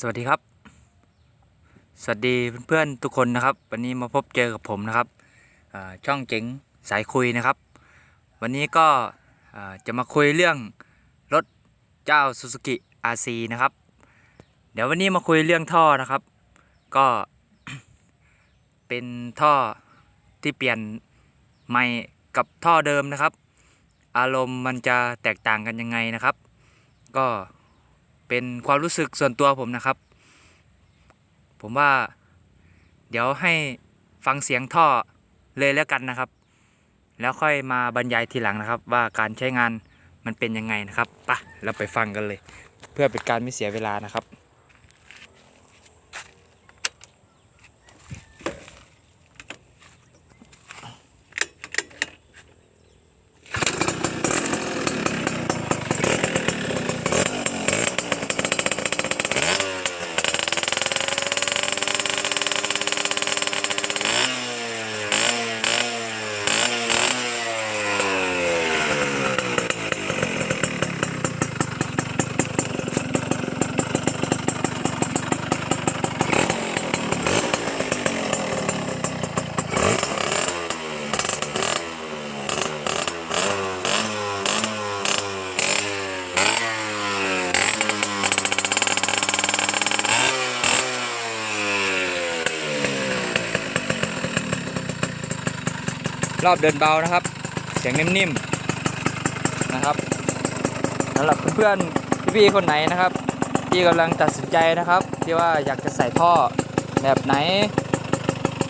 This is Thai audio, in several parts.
สวัสดีครับ สวัสดีเพื่อนๆทุกคนนะครับ วันนี้มาพบเจอกับผมนะครับช่องเจ๋งสายคุยนะครับ วันนี้ก็จะมาคุยเรื่องรถเจ้า Suzuki RC นะครับ เดี๋ยววันนี้มาคุยเรื่องท่อนะครับ ก็เป็นท่อที่เปลี่ยนใหม่กับท่อเดิมนะครับ อารมณ์มันจะแตกต่างกันยังไงนะครับ ก็ เป็นความรู้สึกส่วนตัวผมนะครับ ผมว่า เดี๋ยวให้ฟังเสียงท่อเลยแล้วกันนะครับ แล้วค่อยมาบรรยายทีหลังนะครับ ว่าการใช้งานมันเป็นยังไงนะครับปะเราไปฟังกันเลย เพื่อเป็นการไม่เสียเวลานะครับ อบเดินเบานะครับ เสียงนิ่มๆนะครับสำหรับเพื่อนๆพี่ๆคนไหนนะครับ ที่กำลังตัดสินใจนะครับ ที่ว่าอยากจะใส่ท่อแบบไหน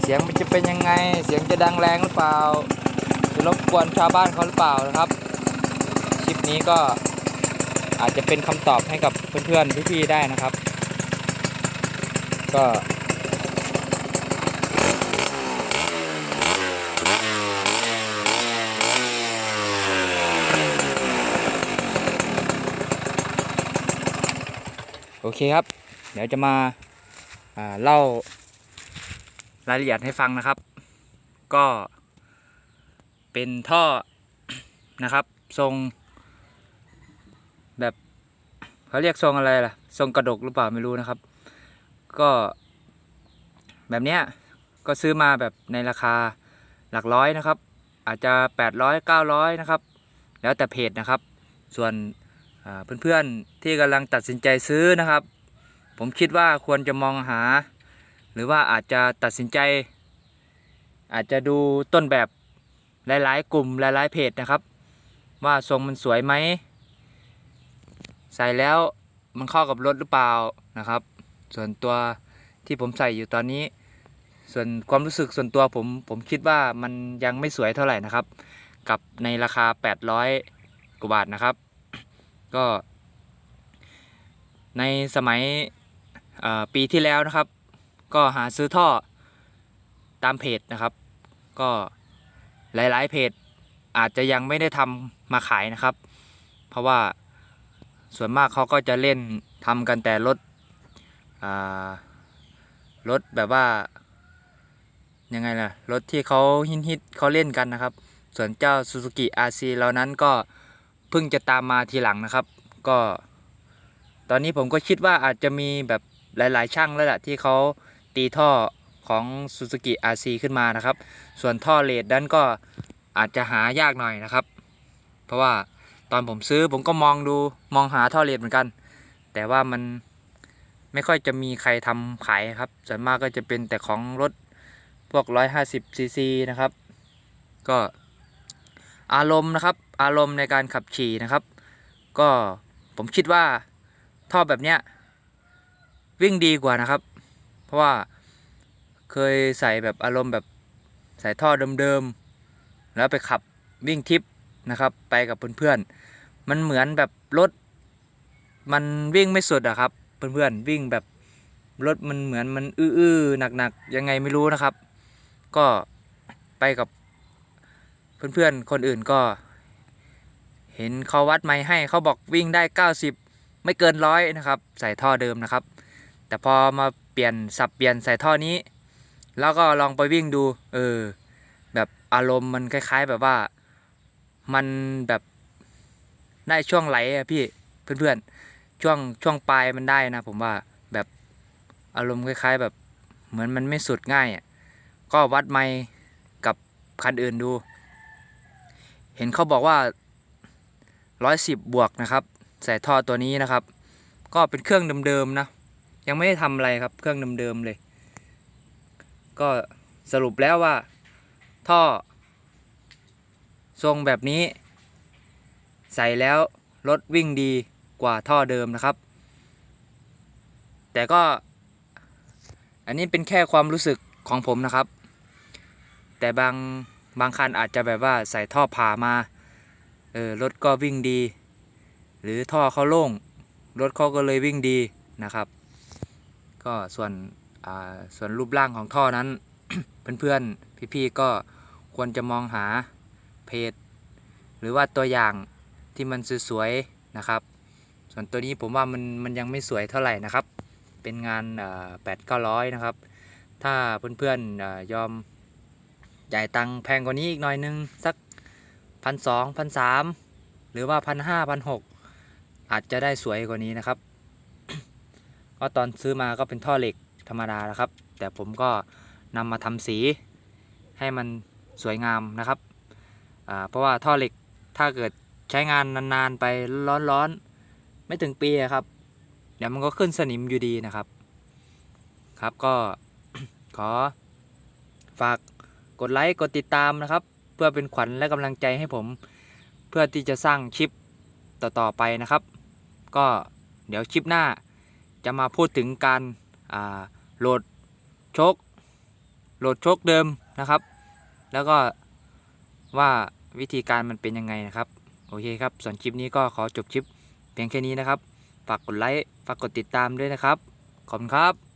เสียงมันจะเป็นยังไง เสียงจะดังแรงหรือเปล่าจะรบกวนชาวบ้านเขาหรือเปล่านะครับคลิปนี้ก็อาจจะเป็นคำตอบให้กับเพื่อนๆพี่ๆได้นะครับ ก็ เคครับ เดี๋ยวจะมาาเล่ารายละเอียดให้ฟังนะครับ ก็เป็นท่อนะครับ ทรง แบบเขาเรียกทรงอะไรล่ะ ทรงกระดกหรือเปล่าไม่รู้นะครับ ก็แบบเนี้ยก็ซื้อมาแบบในราคาหลักร้อยนะครับ อาจจะ 800 900 นะครับ แล้วแต่เพจนะครับ ส่วน เพื่อนๆที่กำลังตัดสินใจซื้อนะครับ ผมคิดว่าควรจะมองหา หรือว่าอาจจะตัดสินใจ อาจจะดูต้นแบบหลายๆ กลุ่มหลายๆเพจนะครับ ว่าทรงมันสวยไหม ใส่แล้วมันเข้ากับรถหรือเปล่านะครับ ส่วนตัวที่ผมใส่อยู่ตอนนี้ ส่วนความรู้สึกส่วนตัวผมผมคิดว่ามันยังไม่สวยเท่าไหร่นะครับ กับในราคา 800กว่าบาทนะครับ ก็ ในสมัยปีที่แล้วนะครับ ก็หาซื้อท่อตามเพจนะครับ ก็หลาย ๆ เพจอาจจะยังไม่ได้ทำมาขายนะครับ เพราะว่าส่วนมากเขาก็จะเล่นทำกันแต่รถรถแบบว่ายังไงล่ะรถที่เขาฮิตฮิตๆเขาเล่นกันนะครับ ส่วนเจ้า Suzuki RC เหล่านั้นก็ เพิ่งจะตามมาทีหลังนะครับ ก็ ตอนนี้ผมก็คิดว่าอาจจะมีแบบหลาย ๆ ช่างแล้วแหละที่เขาตีท่อของ Suzuki RC ขึ้นมานะครับ ส่วนท่อเลดนั้นก็อาจจะหายากหน่อยนะครับ เพราะว่าตอนผมซื้อผมก็มองดูมองหาท่อเลดเหมือนกัน แต่ว่ามันไม่ค่อยจะมีใครทำขายครับ ส่วนมากก็จะเป็นแต่ของรถพวก 150ซีซีนะครับ ก็ อารมณ์นะครับ อารมณ์ในการขับขี่นะครับ ก็ผมคิดว่าท่อแบบเนี้ยวิ่งดีกว่านะครับ เพราะว่าเคยใส่แบบอารมณ์แบบใส่ท่อเดิมๆแล้วไปขับวิ่งทริปนะครับ ไปกับเพื่อนๆมันเหมือนแบบรถมันวิ่งไม่สุดอะครับ เพื่อนๆวิ่งแบบรถมันเหมือนมันอื้อๆหนักๆยังไงไม่รู้นะครับ ก็ไปกับ เพื่อนๆ คนอื่นก็ เห็นเขาวัดไม้ให้เขาบอกวิ่งได้ 90 ไม่เกินร้อยนะครับ ใส่ท่อเดิมนะครับ แต่พอมาเปลี่ยนสับเปลี่ยนใส่ท่อนี้ แล้วก็ลองไปวิ่งดูเออแบบอารมณ์มันคล้าย ๆ แบบว่ามันแบบได้ช่วงไหลอะพี่เพื่อนๆช่วงช่วงปลายมันได้นะ ผมว่าแบบอารมณ์คล้าย ๆ แบบเหมือนมันไม่สุดง่ายอะก็วัดไมค์กับคันอื่นดู เห็นเขาบอกว่า 110 บวกนะครับใส่ท่อตัวนี้นะครับ ก็เป็นเครื่องเดิมๆนะ ยังไม่ได้ทำอะไรครับเครื่องเดิมๆเลย ก็สรุปแล้วว่า ท่อ ทรงแบบนี้ ใส่แล้วรถวิ่งดีกว่าท่อเดิมนะครับ แต่ก็อันนี้เป็นแค่ความรู้สึกของผมนะครับ แต่บาง บางคันอาจจะแบบว่าใส่ท่อผ่ามาเออรถก็วิ่งดี หรือท่อเขาโล่งรถเขาก็เลยวิ่งดีนะครับ ก็ส่วนอ่าส่วนรูปร่างของท่อนั้น เพื่อนๆพี่ๆก็ควรจะมองหาเพจ หรือว่าตัวอย่างที่มันสวยๆนะครับ ส่วนตัวนี้ผมว่ามันมันยังไม่สวยเท่าไหร่นะครับ เป็นงานแปดเก้าร้อยนะครับ ถ้าเพื่อนๆอยอม จ่ายตังค์แพงกว่านี้อีกหน่อยนึง สักพันสองพันสามหรือว่าพันห้าพันหกอาจจะได้สวยกว่านี้นะครับ ก็ตอนซื้อมาก็เป็นท่อเหล็กธรรมดานะครับ แต่ผมก็นำมาทำสีให้มันสวยงามนะครับเพราะว่าท่อเหล็กถ้าเกิดใช้งานนานๆไปร้อนๆ ไม่ถึงปีครับ เดี๋ยวมันก็ขึ้นสนิมอยู่ดีนะครับ ครับก็ขอฝาก กดไลค์กดติดตามนะครับ เพื่อเป็นขวัญและกำลังใจให้ผม เพื่อที่จะสร้างคลิปต่อๆไปนะครับ ก็เดี๋ยวคลิปหน้าจะมาพูดถึงการาโหลดโชคโหลดโชคเดิมนะครับ แล้วก็ว่าวิธีการมันเป็นยังไงนะครับ โอเคครับส่วนคลิปนี้ก็ขอจบคลิปเพียงแค่นี้นะครับ ฝากกดไลค์ฝากกดติดตามด้วยนะครับ ขอบคุณครับ